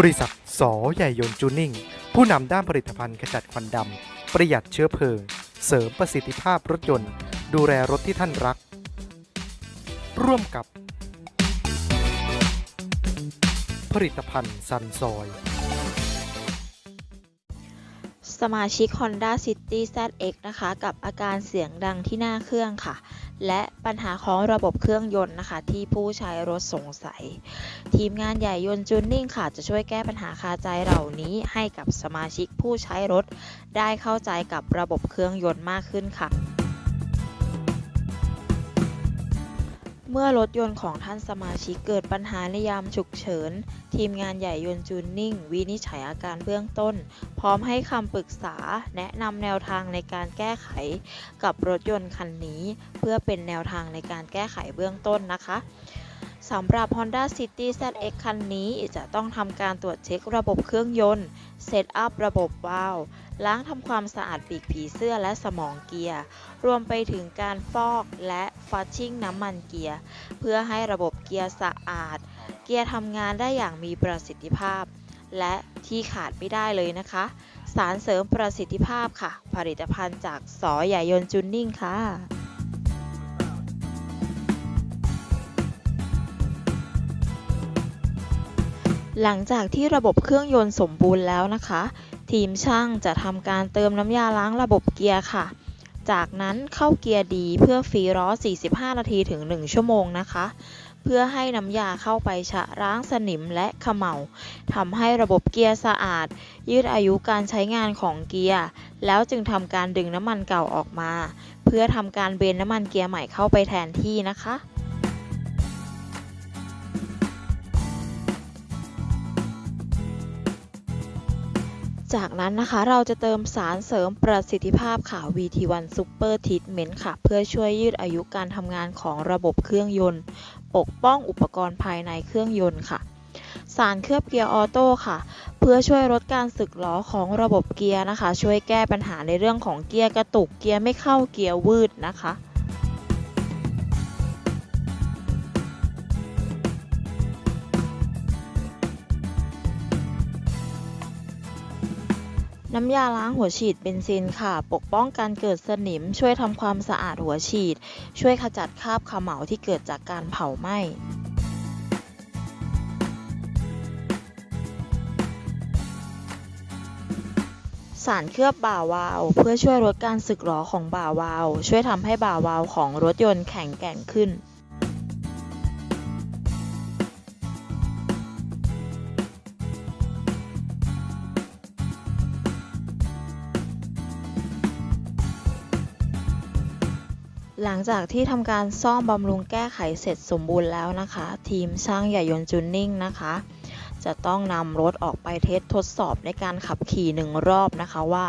บริษัทสอใหญ่ยนจูนิ่ง ผู้นำด้านผลิตภัณฑ์ขจัดควันดำ ประหยัดเชื้อเพลิง เสริมประสิทธิภาพรถยนต์ ดูแลรถที่ท่านรัก ร่วมกับ ผลิตภัณฑ์ซันซอย สมาชิก Honda City ZX นะคะ กับอาการเสียงดังที่หน้าเครื่องค่ะ และปัญหาของระบบเครื่องยนต์นะคะ ที่ผู้ใช้รถสงสัย ทีมงานใหญ่ยนต์จูนนิ่งค่ะ จะช่วยแก้ปัญหาคาใจเหล่านี้ให้กับสมาชิกผู้ใช้รถ ได้เข้าใจกับระบบเครื่องยนต์มากขึ้นค่ะ มื่อรถยนต์ของท่านสมาชิกเกิดปัญหาในยามฉุกเฉิน ทีมงานใหญ่ยนต์จูนนิ่ง วินิจฉัยอาการเบื้องต้น พร้อมให้คำปรึกษา แนะนำแนวทางในการแก้ไข กับรถยนต์คันนี้ เพื่อเป็นแนวทางในการแก้ไขเบื้องต้นนะคะสำหรับ Honda City ZX คันนี้จะต้องทำการตรวจเช็คระบบเครื่องยนต์ เซตอัพระบบวาล์ว ล้างทำความสะอาดปีกผีเสื้อและสมองเกียร์ รวมไปถึงการฟอกและฟัชชิ่งน้ำมันเกียร์ เพื่อให้ระบบเกียร์สะอาด เกียร์ทำงานได้อย่างมีประสิทธิภาพ และที่ขาดไม่ได้เลยนะคะ สารเสริมประสิทธิภาพค่ะ ผลิตภัณฑ์จากสอใหญ่ยนจูนนิ่งค่ะ หลังจากที่ระบบเครื่องยนต์สมบูรณ์แล้วนะคะ ทีมช่างจะทำการเติมน้ำยาล้างระบบเกียร์ค่ะ จากนั้นเข้าเกียร์ดีเพื่อฟรีล้อ 45 นาทีถึง 1 ชั่วโมงนะคะ เพื่อให้น้ำยาเข้าไปชะล้างสนิมและเขมเหลาทำให้ระบบเกียร์สะอาด ยืดอายุการใช้งานของเกียร์ แล้วจึงทำการดึงน้ำมันเก่าออกมา เพื่อทำการเบนน้ำมันเกียร์ใหม่เข้าไปแทนที่นะคะ จากนั้นนะคะเราจะเติมสารเสริมประสิทธิภาพค่ะ VT1 Super Treatment ค่ะ เพื่อช่วยยืดอายุการทำงานของระบบเครื่องยนต์ ปกป้องอุปกรณ์ภายในเครื่องยนต์ค่ะ สารเคลือบเกียร์ออโต้ค่ะ เพื่อช่วยลดการสึกหรอของระบบเกียร์นะคะ ช่วยแก้ปัญหาในเรื่องของเกียร์กระตุกเกียร์ไม่เข้าเกียร์วืดนะคะ น้ำยาล้างหัวฉีดเบนซินค่ะ ปกป้องการเกิดสนิม ช่วยทำความสะอาดหัวฉีด ช่วยขจัดคราบขมเหลาที่เกิดจากการเผาไหม้สารเคลือบบ่าวาล์วเพื่อช่วยลดการสึกหรอของบ่าวาล์วช่วยทำให้บ่าวาล์วของรถยนต์แข็งแกร่งขึ้น หลังจากที่ทำการซ่อมบำรุงแก้ไขเสร็จสมบูรณ์แล้วนะคะ ทีมช่างใหญ่ยนต์จูนนิ่งนะคะ จะต้องนำรถออกไปเทสทดสอบในการขับขี่หนึ่งรอบนะคะว่า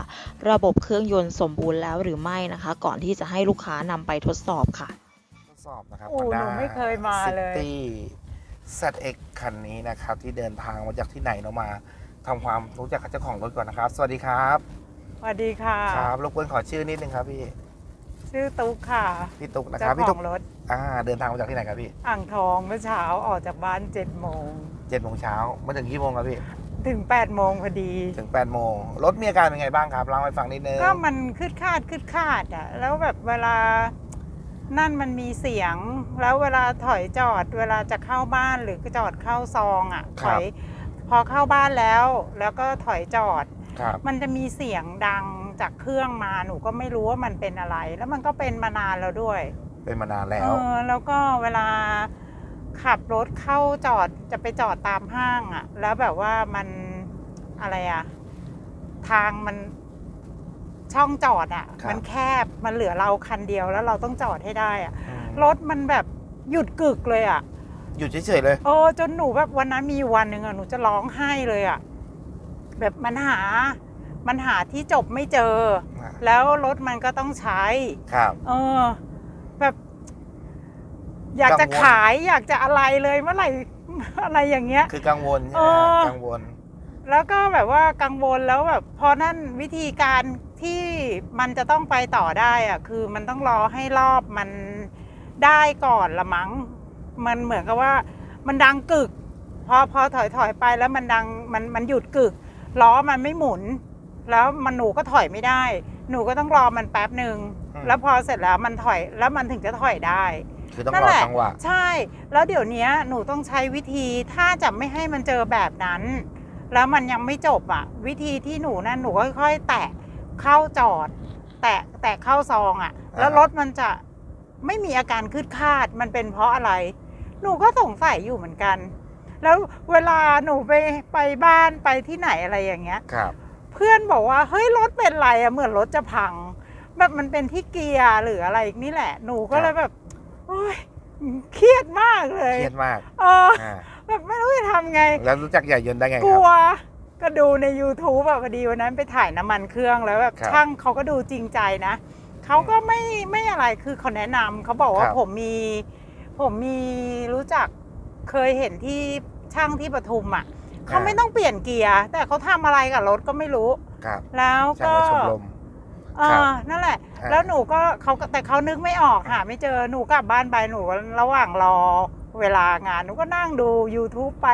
ระบบเครื่องยนต์สมบูรณ์แล้วหรือไม่นะคะ ก่อนที่จะให้ลูกค้านำไปทดสอบค่ะ ทดสอบนะครับ โอ้หนูไม่เคยมาเลยซิตี้ ZX คันนี้นะครับ ที่เดินทางมาจากที่ไหนเนาะมาทำความรู้จักกับเจ้าของรถก่อนนะครับ สวัสดีครับ สวัสดีค่ะ ครับรบกวนขอชื่อนิดนึงครับพี่ ชื่อตุ๊กค่ะพี่ตุ๊กนะคเจ้ารับขพี่อตุ๊กงรถอ่าเดินทางมาจากที่ไหนครับพี่อ่างทองเมื่อเช้าออกจากบ้าน7จ็ดโมงเจ็ดโมงเช้ามาถึงกี่โมงครับพี่ถึง8ปดโมงพอดี ถึง8ปดโมงรถมีอาการเป็นไงบ้างครับเล่าให้ฟังนิดนึงก็มันคืดคาดคืดคาดอะ แล้วแบบเวลานั่นมันมีเสียง แล้วเวลาถอยจอดเวลาจะเข้าบ้านหรือจอดเข้าซองอะถอยพอเข้าบ้านแล้ว แล้วก็ถอยจอด ครับมันจะมีเสียงดังจากเครื่องมาหนูก็ไม่รู้ว่ามันเป็นอะไร แล้วมันก็เป็นมานานแล้วด้วยเป็นมานานแล้ว เออแล้วก็เวลาขับรถเข้าจอดจะไปจอดตามห้างอะ่ะ แล้วแบบว่ามันอะไรอะ่ะ ทางมันช่องจอดอะ่ะ ครับมันแคบมันเหลือเราคันเดียวแล้วเราต้องจอดให้ได้อะ่ะ อืม รถมันแบบหยุดกึกเลยอะ่ะ หยุดเฉยๆเลย โอ้จนหนูแบบวันนั้นมีอยู่วันหนึ่งอะ่ะหนูจะร้องไห้เลยอะ่ะ แบบมันหา มันหาที่จบไม่เจอ แล้วรถมันก็ต้องใช้ ครับ เออ แบบ อยากจะกังวลขายอยากจะอะไรเลยเมื่อไหร่อะไรอย่างเงี้ย คือกังวลใช่ไหมเออกังวล แล้วก็แบบว่ากังวลแล้วแบบพอนั่นวิธีการที่มันจะต้องไปต่อได้อะคือมันต้องรอให้รอบมันได้ก่อนละมั้ง มันเหมือนกับว่า มันดังกึก พอพอถอยถอยไปแล้วมันดังมันมันหยุดกึก ล้อมันไม่หมุน แล้วมันหนูก็ถอยไม่ได้ หนูก็ต้องรอมันแป๊บหนึ่งอืม แล้วพอเสร็จแล้วมันถอยแล้วมันถึงจะถอยได้ คือต้องนั่รนอแหละ จังหวะ ใช่ แล้วเดี๋ยวเนี้ยหนูต้องใช้วิธีถ้าจะไม่ให้มันเจอแบบนั้น แล้วมันยังไม่จบอะ วิธีที่หนูนั่นหนูค่อยๆแตะเข้าจอด แตะแตะเข้าซองอะ แล้วอ่ารถมันจะไม่มีอาการคืดคาดมันเป็นเพราะอะไร หนูก็สงสัยอยู่เหมือนกัน แล้วเวลาหนูไปไปบ้านไปที่ไหนอะไรอย่างเงี้ย ครับ เพื่อนบอกว่าเฮ้ยรถเป็นไรอะเหมือนรถจะพัง แบบมันเป็นที่เกียร์หรืออะไรนี่แหละ หนูก็เลยแบบโอ๊ยเครียดมากเลยเครียดมากเอออ่าแบบไม่รู้จะทำไง แล้วรู้จักใหญ่ยนต์ได้ไงกคลัรับ วก็ดูใน YouTube แบบพอดีวันนั้นไปถ่ายน้ำมันเครื่องแล้วแบบครับช่างเขาก็ดูจริงใจนะเขาก็ไม่ไม่อะไรคือเขาแนะนำเขาบอกว่าครับ ผมมี ผมมีรู้จัก เคยเห็นที่ช่างที่ปทุมอะเขาไม่ต้องเปลี่ยนเกียร์ แต่เขาทำอะไรกับรถก็ไม่รู้ครับแล้วช่างก็ในชมรมเอครับอนั่นแหละอ่าแล้วหนูก็เขาก็แต่เขานึกไม่ออกหาไม่เจอหนูกลับบ้านไปหนูก็ระหว่างรอเวลางานหนูก็นั่งดู YouTube ไป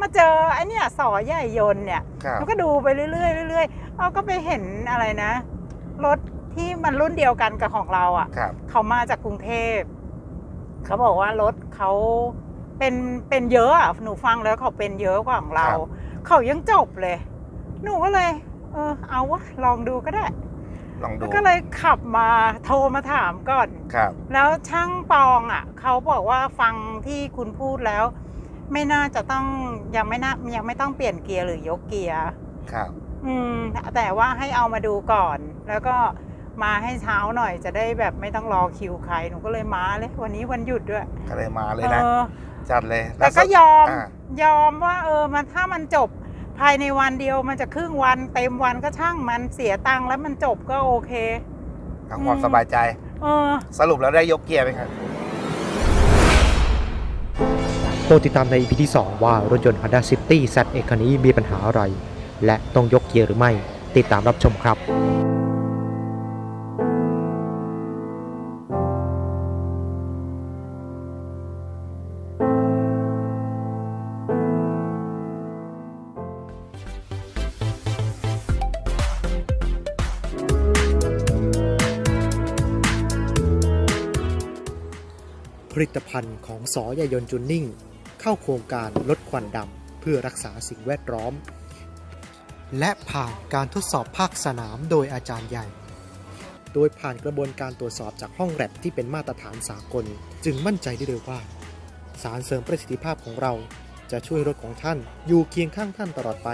มาเจอไอ้เนี่ยสอใหญ่ยนต์เนี่ยครับหนูก็ดูไปเรื่อยๆเรื่อยๆเอาก็ไปเห็นอะไรนะ รถที่มันรุ่นเดียวกันกับของเราอะ่ะครับเขามาจากกรุงเทพเขาบอกว่ารถเขา เป็นเป็นเยอะอะหนูฟังแล้วเขาเป็นเยอะกว่าของเราครับเขายังจบเลย หนูก็เลย เออ เอาวะลองดูก็ได้ ลองดูก็เลยขับมาโทรมาถามก่อนครับ แล้วช่างปองอะเขาบอกว่าฟังที่คุณพูดแล้ว ไม่น่าจะต้องยังไม่น่ายังไม่ต้องเปลี่ยนเกียร์หรือยกเกียร์ครับ อืมแต่ว่าให้เอามาดูก่อนแล้วก็ มาให้เช้าหน่อยจะได้แบบไม่ต้องรอคิวใครหนูก็เลยมาเลย วันนี้วันหยุดด้วยก็เลยมาเลยนะออ จัดเลยแต่ก็ยอมอ่ายอมว่าเออมันถ้ามันจบภายในวันเดียวมันจะครึ่งวัน เต็มวันก็ช่างมันเสียตังค์แล้วมันจบก็โอเค เอาความอืม สบายใจ เออ สรุปแล้วได้ยกเกียร์ไหมครับ โปรดติดตามใน EP ที่ 2 ว่ารถยนต์ Honda City ZX คันนี้มีปัญหาอะไร และต้องยกเกียร์หรือไม่ ติดตามรับชมครับ ผลิตภัณฑ์ของสอยายนจูนนิ่ง เข้าโครงการลดควันดำเพื่อรักษาสิ่งแวดล้อม และผ่านการทดสอบภาคสนามโดยอาจารย์ใหญ่ โดยผ่านกระบวนการตรวจสอบจากห้องแลบที่เป็นมาตรฐานสากล จึงมั่นใจได้เลยว่า สารเสริมประสิทธิภาพของเราจะช่วยรถของท่านอยู่เคียงข้างท่านตลอดไป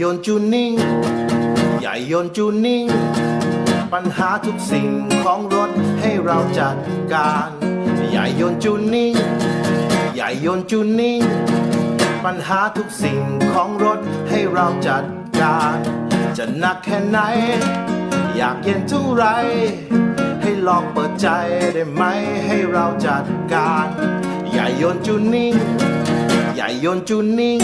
ยนจูนิ่ง ใหญ่ยนจูนิ่ง ปัญหาทุกสิ่งของรถให้เราจัดการ ใหญ่ยนจูนิ่ง ใหญ่ยนจูนิ่ง ปัญหาทุกสิ่งของรถให้เราจัดการ จะหนักแค่ไหน อยากเย็นเท่าไรให้ลองเปิดใจได้ไหมให้เราจัดการ ใหญ่ยนจูนิ่ง ใหญ่ยนจูนิ่ง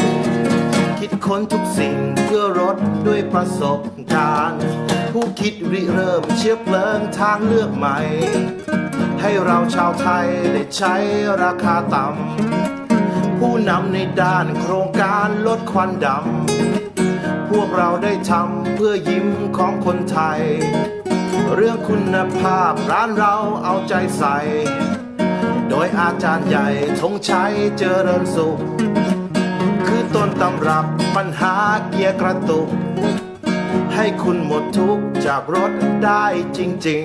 คิดค้นทุกสิ่งเพื่อรถด้วยประสบการณ์ ผู้คิดริเริ่มเชื้อเพลิงทางเลือกใหม่ ให้เราชาวไทยได้ใช้ราคาต่ำผู้นำในด้านโครงการลดควันดำพวกเราได้ทำเพื่อยิ้มของคนไทย เรื่องคุณภาพร้านเราเอาใจใส่ โดยอาจารย์ใหญ่ธงชัยเจริญสุข ตำรับปัญหาเกียร์กระตุก ให้คุณหมดทุกข์จากรถได้จริง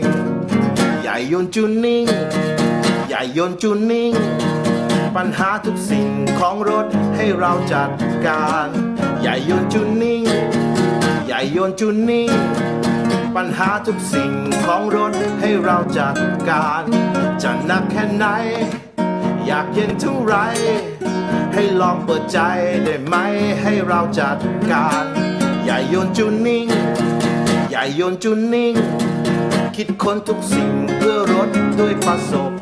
ๆ ใหญ่ยนจูนนิ่ง ใหญ่ยนจูนนิ่ง ปัญหาทุกสิ่งของรถให้เราจัดการ ใหญ่ยนจูนนิ่ง ใหญ่ยนจูนนิ่ง ปัญหาทุกสิ่งของรถให้เราจัดการ จะหนักแค่ไหน อยากเย็นเท่าไร ให้ลองเปิดใจได้ไหมให้เราจัดการ อย่าโยนจุนนิ่ง อย่าโยนจุนนิ่ง คิดค้นทุกสิ่งเพื่อประสบ